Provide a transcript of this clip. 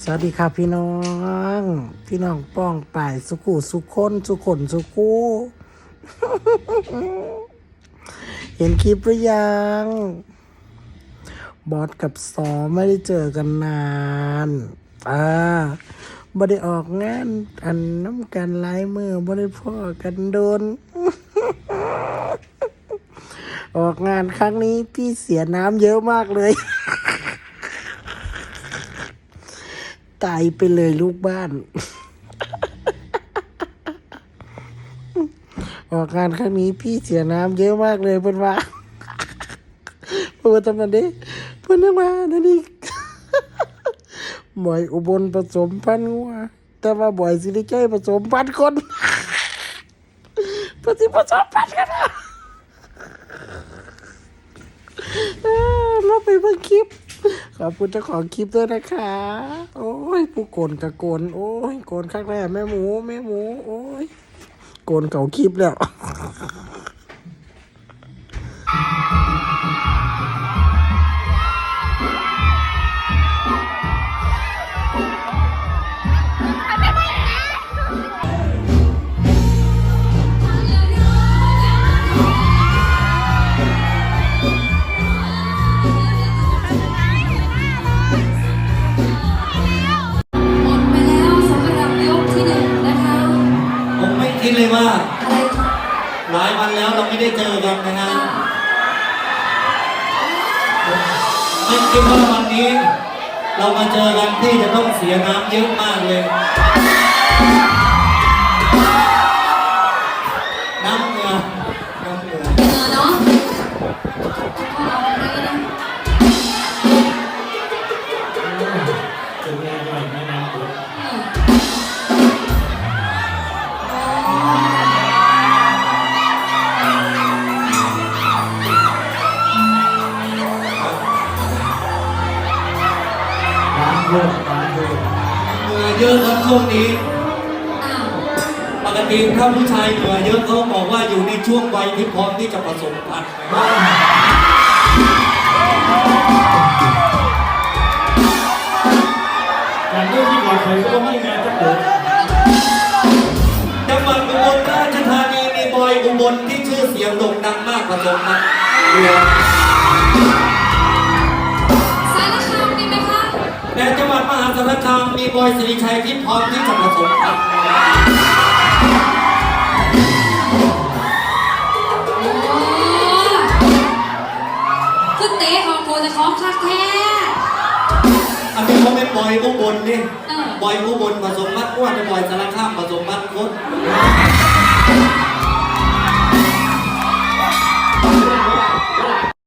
สวัสดีครับพี่น้อง พี่น้องป้องป่ายสุขุสุคนสุขนสุคูเห็นคลิปหรือยัง บอสกับสอไม่ได้เจอกันนานอ่าบ่ได้ออกงานอันน้ำกันหลายมือบ่ได้พ่อกันโดน ออกงานครั้งนี้พี่เสียน้ำเยอะมากเลย ตายไปเลยลูกบ้าน ออกงานครั้งนี้พี่เสียน้ำเยอะมากเลยเพื่อนว่าเพื่อนทำมันดิเพื่อนนึกว่านั่นนี่บ่อยอุบลผสมพันงัวแต่ว่าบ่อยสิริใจผสมพันคนเพื่อนสิผสมพันกันนะเออเราไปเบิ่งคลิป ขอบคุณเจ้าของคลิปด้วยนะคะ โอ้ย ผู้โกนกับโกน โอ้ย โกนข้างแรกแม่หมู แม่หมู โอ้ย โกนเก่าคลิปแล้ว คิดเลยว่า อะไรคะหลายวันแล้วเราไม่ได้เจอกันนะฮะไม่คิดว่าวันนี้ เรามาเจอกันที่จะต้องเสียน้ำเยอะมากเลย น้ำเยอะน้ำเยอะเหงื่อเยอะครับช่วงนี้อ้าวปกติถ้าผู้ชายเหงื่อเยอะเขาบอกว่าอยู่ในช่วงวัยที่พร้อมที่จะผสมพันธุ์การเรื่องที่ปลอดภัยก็ไม่งานจะเกิดจังหวัดอุบลราชธานีมีบอยอุบลที่ชื่อเสียงโด่งดังมากผสมพันธุ์ บอยสิริชัยที่พร้อมที่จะผสมพันธุ์โอ้คือเตะออกโกจะคล้องคักแท้อันนี้เขาเป็นบอยอุบลนี่เออบอยอุบลผสมพันธุ์อ้วนบอยสารคามผสมพันธุ์คนโอ้